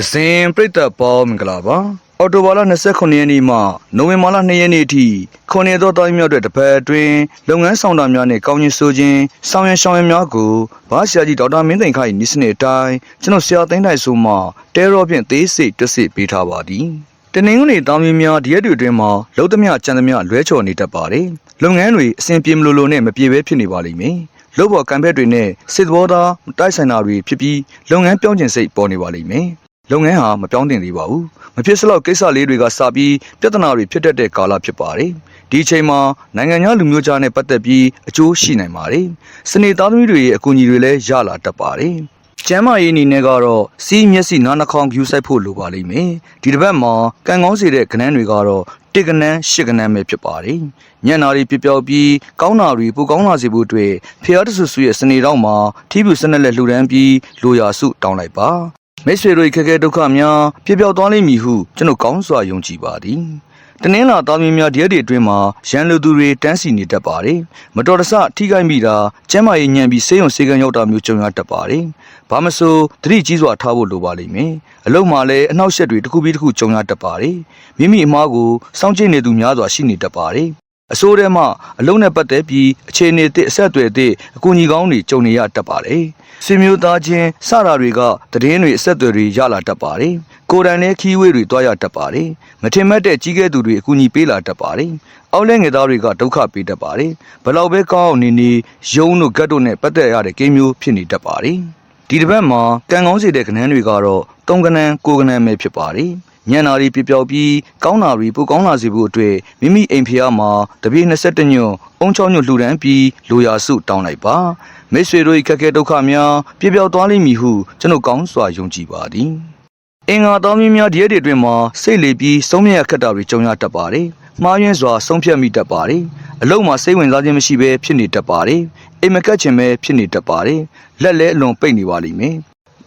ဒဇင်ပြိတ္တပေါင်းမင်္ဂလာပါအော်တိုဘာလ29ရက်နေ့မှနိုဝင်ဘာလ2ရက်နေ့အထိခုနှစ်သောတိုင်းမြောက်တဲ့တပတ်အတွင်းလုပ်ငန်းဆောင်တာများနဲ့ကောင်းကျိုးဆိုခြင်းဆောင်ရန်ရှောင်းရန်များကိုဘာဆရာကြီးဒေါက်တာမင်းသိန်ခိုင်နီးစနစ်အတိုင်းကျွန်တော်ဆရာသိန်းတိုင်ဆိုမှတဲရောဖြင့်သေးစိတ်တွစ်စစ်ပေးထားပါသည်တနင်္ဂနွေတောင်းမြများဒီရက်တွေအတွင်းမှာလုံးသမျှကြံသမျှလွဲချော်နေတတ်ပါတယ်လုပ်ငန်းတွေအဆင်ပြေမလို့လို့နဲ့မပြေဘဲဖြစ်နေပါလိမ့်မယ်လုပ်ပေါ်ကံဘက်တွေနဲ့စစ်သဘောသားတိုက်ဆိုင်တာတွေဖြစ်ပြီးလုပ်ငန်းပြောင်းကျင်စိတ်ပေါ်နေပါလိမ့်မယ် လုပ်ငန်းဟာမပြောင်းတင်သေးပါဘူးမဖြစ်စလောက်ကိစ္စလေးတွေကစပြီးပြဿနာတွေဖြစ်တတ်တဲ့ကာလဖြစ်ပါတယ်ဒီအချိန်မှာနိုင်ငံခြားလူမျိုးကြားနဲ့ပတ်သက်ပြီးအကျိုးရှိနိုင်ပါတယ်စနေသားသမီးတွေရဲ့အကူအညီတွေလည်းရလာတတ်ပါတယ်ကျမ်းမာရေးအနေနဲ့ကတော့စီးမျက်စိနားနှာခေါင်း view ဆိုင်ဖို့လိုပါလိမ့်မယ်ဒီတစ်ပတ်မှာကံကောင်းစေတဲ့ကဏ္ဍတွေကတော့တစ်ကဏ္ဍရှစ်ကဏ္ဍပဲဖြစ်ပါတယ်ညံ့နာတွေပြပြောက်ပြီးကောင်းနာတွေပိုကောင်းလာစေဖို့အတွက်ဖျားတဆူဆူရဲ့စနေတော့မှာထီးပြူစနက်လက်လှူဒန်းပြီးလိုရာစုတောင်းလိုက်ပါ မိတ်ဆွေတို့ခက်ခဲဒုက္ခများပြပြောက်သွားလိမ့်မည်ဟုကျွန်တော်ကောင်းစွာယုံကြည်ပါသည်တနင်္လာသားမင်းများဒီရက်တွေအတွင်းမှာရန်လူသူတွေတန်းစီနေတတ်ပါတယ်။မတော်တဆထိခိုက်မိတာကျမ်းမာရေးညံ့ပြီးဆေးရုံဆေးကန်းရောက်တာမျိုးကြုံရတတ်ပါတယ်။ဘာမဆိုသတိကြီးစွာထားဖို့လိုပါလိမ့်မယ်။အလုံးမှာလည်းအနှောက်အယှက်တွေတစ်ခုပြီးတစ်ခုကြုံရတတ်ပါတယ်။မိမိအမားကိုစောင့်ကြည့်နေသူများစွာရှိနေတတ်ပါတယ်။ အစိုးရမှအလုံးနဲ့ပတ်သက်ပြီးအခြေအနေသစ်အဆက်အသွယ်သစ်အကူအညီကောင်းတွေကြုံနေရတတ်ပါတယ်။ဆွေမျိုးသားချင်းစတာတွေကသတင်းတွေအဆက်အသွယ်တွေရလာတတ်ပါတယ်။ကိုယ်တိုင်လည်းခီးဝေးတွေတွားရတတ်ပါတယ်။မထင်မှတ်တဲ့ကြီးကဲသူတွေအကူအညီပေးလာတတ်ပါတယ်။အောက်လဲငယ်သားတွေကဒုက္ခပေးတတ်ပါတယ်။ဘလောက်ပဲကောင်းအောင်နေနေယုံတို့ဂတ်တို့နဲ့ပတ်သက်ရတဲ့ကိန်းမျိုးဖြစ်နေတတ်ပါတယ်။ ဒီတစ်ပတ်မှာကံကောင်းစေတဲ့ကဏ္ဍတွေကတော့သုံးကဏ္ဍကိုကဏ္ဍပဲဖြစ်ပါတယ်။ညံနာရီပြပြောက်ပြီးကောင်းနာရီပိုကောင်းလာစေဖို့အတွက်မိမိအိမ်ဖျားမှာတပြေ22ညွန့်အုံချောင်းညွန့်လှူဒန်းပြီးလိုရာစုတောင်းလိုက်ပါမိတ်ဆွေတို့၏ခက်ခဲဒုက္ခများပြပြောက်သွားလိမ့်မည်ဟုကျွန်တော်ကောင်းစွာယုံကြည်ပါသည်အင်္ဂါတော်မင်းများဒီရက်တွေအတွင်းမှာစိတ်လေပြီးဆုံးမြတ်ခက်တာတွေကြုံရတတ်ပါတယ် မှားယွင်းစွာဆုံးဖြတ်မိတတ်ပါတယ်အလုံးမှာစိတ်ဝင်စားခြင်းမရှိဘဲဖြစ်နေတတ်ပါတယ်အိမ်မကက်ခြင်းပဲဖြစ်နေတတ်ပါတယ်လက်လဲအလွန်ပိတ်နေပါလိမ့်မယ်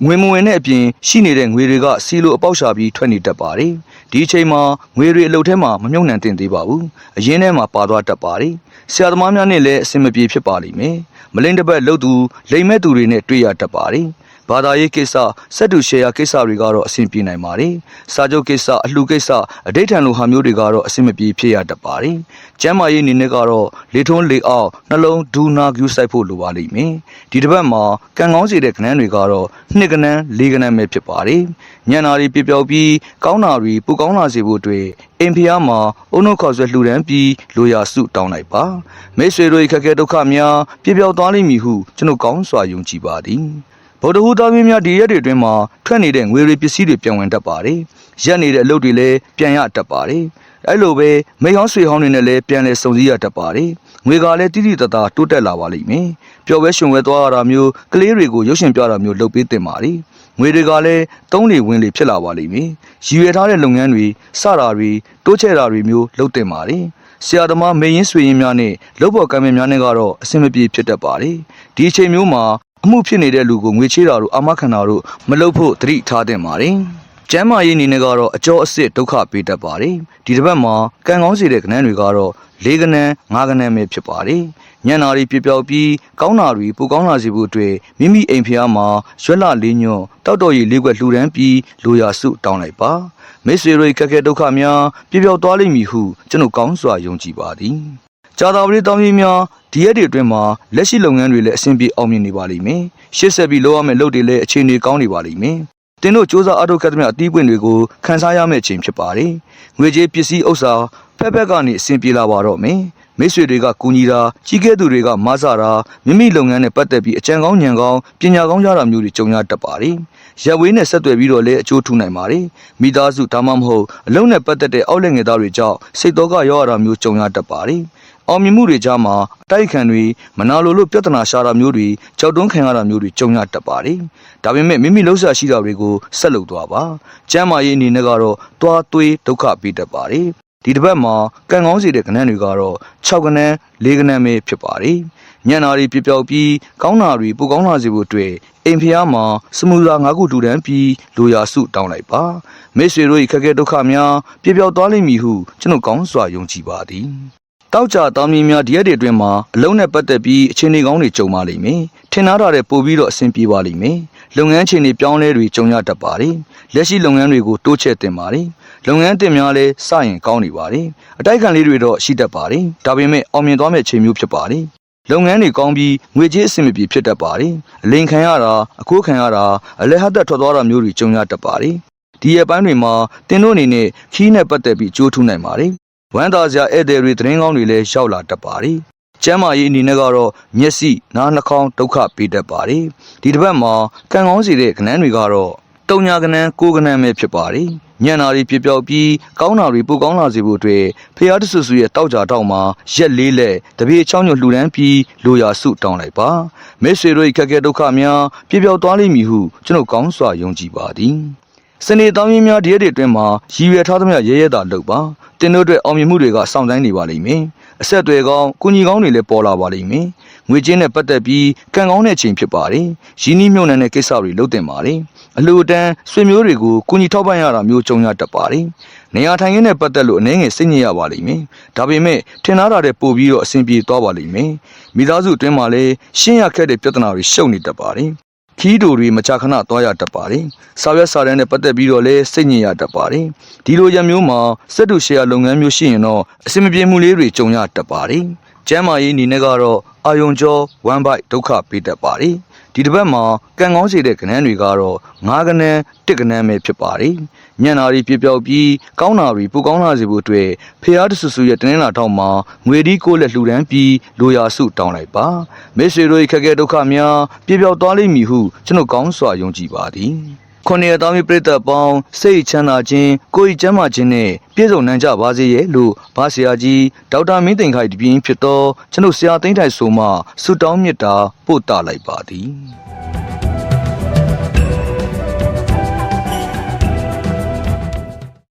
ငွေမဝင်တဲ့အပြင်ရှိနေတဲ့ငွေတွေကစီလိုအပေါက်ရှာပြီးထွက်နေတတ်ပါတယ်။ဒီအချိန်မှာငွေတွေအလုတ်ထဲမှာမမြုပ်နှံတင်သေးပါဘူး။အရင်းထဲမှာပါသွားတတ်ပါတယ်။ဆရာသမားများနဲ့လည်းအဆင်မပြေဖြစ်ပါလိမ့်မယ်။မလိမ့်တစ်ပတ်လှုပ်သူလိမ်မဲ့သူတွေနဲ့တွေ့ရတတ်ပါတယ်။ ဘာသာရေးကိစ္စစက်တူရှယ်ယာကိစ္စတွေကတော့အဆင်ပြေနိုင်ပါတယ်။စာချုပ်ကိစ္စအလှကိစ္စအဋိဌံလိုဟာမျိုးတွေကတော့အဆင်မပြေဖြစ်ရတတ်ပါတယ်။ကျမ်းမာရေးအနေနဲ့ကတော့လေထုံးလေအောင်နှလုံးဒူနာကျူးဆိုင်ဖို့လိုပါလိမ့်မယ်။ဒီတစ်ပတ်မှာကံကောင်းစေတဲ့ကဏ္ဍတွေကတော့နှစ်ကဏ္ဍလေးကဏ္ဍပဲဖြစ်ပါတယ်။ညံနာတွေပြပြောက်ပြီးကောင်းတာတွေပူကောင်းလာစေဖို့အတွက်အိမ်ဖျားမှာအုံနှုတ်ခေါ်ဆွဲလှူဒန်းပြီးလိုရာစုတောင်းလိုက်ပါ။မိတ်ဆွေတို့၏ခက်ခဲဒုက္ခများပြပြောက်သွားလိမ့်မည်ဟုကျွန်တော်ကောင်းစွာယုံကြည်ပါသည်။ ဗုဒ္ဓဟူသားမင်းများဒီရက်တွေအတွင်းမှာထွက်နေတဲ့ငွေတွေပစ္စည်းတွေပြန်ဝင်တတ်ပါတယ်။ရက်နေတဲ့အလုပ်တွေလည်းပြန်ရတတ်ပါတယ်။အဲ့လိုပဲမိဟောင်းဆွေဟောင်းတွေနဲ့လည်းပြန်လဲစုံစည်းရတတ်ပါတယ်။ငွေကလည်းတိတိတသားတိုးတက်လာပါလိမ့်မယ်။ပျော်ပွဲရှင်ဝဲသွားရတာမျိုးကလေးတွေကိုရုပ်ရှင်ပြတာမျိုးလုပ်ပေးတင်ပါလိမ့်။ငွေတွေကလည်းတုံးတွေဝင်လေဖြစ်လာပါလိမ့်မယ်။ရည်ရွယ်ထားတဲ့လုပ်ငန်းတွေစတာတွေတိုးချဲ့တာတွေမျိုးလုပ်တင်ပါလိမ့်။ဆရာသမားမေရင်ဆွေရင်များနဲ့လုပ်ပေါ်ကံမင်များနဲ့ကတော့အဆင်မပြေဖြစ်တတ်ပါတယ်။ဒီအချိန်မျိုးမှာ အမှုဖြစ်နေတဲ့လူကိုငွေချေးတာတို့အာမခံတာတို့မလုပ်ဖို့သတိထားသင့်ပါတယ်။ကျမ်းမာရေးအနေနဲ့ကတော့အကျော်အစ်စ်ဒုက္ခပေးတတ်ပါတယ်။ဒီတစ်ပတ်မှာကံကောင်းစေတဲ့ကဏ္ဍတွေကတော့၄ကဏ္ဍ၅ကဏ္ဍပဲဖြစ်ပါတယ်။ညံ့နာရီပြပြောက်ပြီးကောင်းတာတွေပိုကောင်းလာစေဖို့အတွက်မိမိအိမ်ဖျားမှာရွက်လလေးညွန့်တောက်တော်ရည်လေးခွက်လှူဒန်းပြီးလိုရာစုတောင်းလိုက်ပါ။မိတ်ဆွေတို့ခက်ခဲဒုက္ခများပြပြောက်သွားလိမ့်မည်ဟုကျွန်တော်ကောင်းစွာယုံကြည်ပါသည်။ ကြာတာပရိတောင်းကြီးများဒီရက်တွေအတွင်းမှာလက်ရှိလုပ်ငန်းတွေလည်းအဆင်ပြေအောင်မြင်နေပါလိမ့်မယ်။ရှေ့ဆက်ပြီးလုပ်ရမယ့်လုပ်တွေလည်းအခြေအနေကောင်းနေပါလိမ့်မယ်။တင်တို့စ조사အထောက်ကတ်သမျှအသီးပွင့်တွေကိုခန်းစားရမယ့်အချိန်ဖြစ်ပါတယ်။ငွေကြေးပစ္စည်းဥစ္စာဖက်ဖက်ကနေအဆင်ပြေလာပါတော့မယ်။မိတ်ဆွေတွေကကူညီတာကြီးကဲသူတွေကမဆတာမိမိလုပ်ငန်းနဲ့ပတ်သက်ပြီးအကြံကောင်းဉာဏ်ကောင်းပညာကောင်းကြတာမျိုးတွေကြုံရတတ်ပါတယ်။ရက်ဝေးနဲ့ဆက်သွယ်ပြီးတော့လည်းအကျိုးထူနိုင်ပါတယ်။မိသားစုဒါမှမဟုတ်အလုံးနဲ့ပတ်သက်တဲ့အောက်လက်ငယ်သားတွေကြောင့်စိတ်တော့ကရောက်ရတာမျိုးကြုံရတတ်ပါတယ်။ အောင်မြင်မှုတွေကြားမှာအတိုက်ခံတွေမနာလိုလို့ပြဿနာရှာတာမျိုးတွေကြောက်တွန်းခံရတာမျိုးတွေကြုံရတတ်ပါတယ်။ဒါပေမဲ့မိမိလှုပ်ရှားရှိတာတွေကိုဆက်လုပ်သွားပါ။ကျမ်းမာရေးအနေနဲ့ကတော့တွားသွေးဒုက္ခပေးတတ်ပါတယ်။ဒီတစ်ပတ်မှာကံကောင်းစေတဲ့ကဏ္ဍတွေကတော့6ကဏ္ဍ4ကဏ္ဍပဲဖြစ်ပါတယ်။ညံ့နာရီပြပြောက်ပြီးကောင်းနာရီပိုကောင်းလာစေဖို့အတွက်အိမ်ဖျားမှာစမူစာ၅ခုတူတန်းပြီးလိုရာစုတောင်းလိုက်ပါမိတ်ဆွေတို့၏ခက်ခဲဒုက္ခများပြပြောက်သွားလိမ့်မည်ဟုကျွန်တော်ကောင်းစွာယုံကြည်ပါသည် တောက်ကြတောင်းမြင်းများဒီရက်တွေအတွင်းမှာအလုံးနဲ့ပတ်သက်ပြီးအခြေအနေကောင်းတွေကြုံပါလိမ့်မယ်ထင်သားတာတဲ့ပို့ပြီးတော့အဆင်ပြေပါလိမ့်မယ်လုပ်ငန်းခြေနေပြောင်းလဲတွေကြုံရတတ်ပါတယ်လက်ရှိလုပ်ငန်းတွေကိုတိုးချဲ့တင်ပါတယ်လုပ်ငန်းတင်များလဲစရင်ကောင်းနေပါတယ်အတိုက်ခံလေးတွေတော့ရှိတတ်ပါတယ်ဒါပေမဲ့အောင်မြင်သွားမယ့်ချိန်မျိုးဖြစ်ပါတယ်လုပ်ငန်းတွေကောင်းပြီးငွေကြေးအဆင်မပြေဖြစ်တတ်ပါတယ်အလိန်ခံရတာအကိုးခံရတာအလဲဟတ်သက်ထွက်သွားတာမျိုးတွေကြုံရတတ်ပါတယ်ဒီရက်ပိုင်းတွေမှာတင်တို့အနေနဲ့ခီးနဲ့ပတ်သက်ပြီးကြိုးထူးနိုင်ပါတယ် ဝမ်းသာစရာဧည့်သည်တွေသတင်းကောင်းတွေလည်းရောက်လာတတ်ပါတယ်ကျမ်းမာရေးအနေနဲ့ကတော့မျက်စိနားနှာခေါင်းဒုက္ခပေးတတ်ပါတယ်ဒီတစ်ပတ်မှာကံကောင်းစေတဲ့ကဏ္ဍတွေကတော့တုံညာကဏ္ဍကိုယ်ကဏ္ဍပဲဖြစ်ပါတယ်ညံနာတွေပြပြောက်ပြီးကောင်းတာတွေပိုကောင်းလာစေဖို့အတွက်ဖျားတဆူဆူရဲ့တောက်ကြတောက်မှာရက်လေးလက်တပြေချောင်းညွတ်လှူဒန်းပြီးလိုရာစုတောင်းလိုက်ပါမိတ်ဆွေတို့၏ခက်ခဲဒုက္ခများပြပြောက်သွားလိမ့်မည်ဟုကျွန်တော်ကောင်းစွာယုံကြည်ပါသည် စနေတောင်းရင်းများဒီရက်တွေအတွင်းမှာရည်ရွယ်ထားသမျှရဲရဲတာလုပ်ပါတင်တို့အတွက်အောင်မြင်မှုတွေကစောင့်တိုင်းနေပါလိမ့်မယ်အဆက်အသွယ်ကောင်းကုညီကောင်းတွေလည်းပေါ်လာပါလိမ့်မယ်ငွေချင်းနဲ့ပတ်သက်ပြီးကံကောင်းတဲ့ချိန်ဖြစ်ပါတယ်ရင်းနှီးမြှုပ်နှံတဲ့ကိစ္စတွေလုပ်တင်ပါတယ်အလှူအတန်းဆွေမျိုးတွေကိုကုညီထောက်ပံ့ရတာမျိုးကြုံရတတ်ပါတယ်နေရာထိုင်ရင်းနဲ့ပတ်သက်လို့အနေငယ်စိတ်ညစ်ရပါလိမ့်မယ်ဒါပေမဲ့ထင်သားတာတဲ့ပို့ပြီးတော့အဆင်ပြေသွားပါလိမ့်မယ်မိသားစုအတွင်းမှာလည်းရှင်းရခက်တဲ့ပြဿနာတွေရှုပ်နေတတ်ပါတယ် ခီးတူတွေမကြာခဏသွားရတတ်ပါတယ်။စာရွက်စာတမ်းနဲ့ပတ်သက်ပြီးတော့လည်းစိတ်ညစ်ရတတ်ပါတယ်။ဒီလိုရမျိုးမှာစက်တူရှယ်ယာလုပ်ငန်းမျိုးရှိရင်တော့အဆင်မပြေမှုလေးတွေကြုံရတတ်ပါတယ်။ ကျမ်းမာရေးအနေနဲ့ကတော့အာယုံကြော1 byte ဒုက္ခပေးတတ်ပါတယ်။ဒီတစ်ပတ်မှာကံကောင်းစေတဲ့ကဏ္ဍတွေကတော့9ကဏ္ဍ1ကဏ္ဍပဲဖြစ်ပါတယ်။ညံနာရီပြပြောက်ပြီးကောင်းတာတွေပူကောင်းလာစေဖို့အတွက်ဖျားတဆူဆူရဲ့တင်းလာထောက်မှာငွေဒီကိုလက်လှူဒန်းပြီးလိုရာစုတောင်းလိုက်ပါ။မိတ်ဆွေတို့ရဲ့ခက်ခဲဒုက္ခများပြပြောက်သွားလိမ့်မည်ဟုကျွန်တော်ကောင်းစွာယုံကြည်ပါသည်။ ခုနှစ်သားမီပြိတ္တပေါင်းစိတ်ချမ်းသာခြင်းကိုယ်ဤကျမ်းမာခြင်းနဲ့ပြည့်စုံနိုင်ကြပါစေရဲ့လို့ဘာဆရာကြီးဒေါက်တာမင်းသိန်ခိုင်တပြင်းဖြစ်သောကျွန်ုပ်ဆရာသိန်းထိုင်ဆိုမှဆုတောင်းမေတ္တာပို့တာလိုက်ပါသည်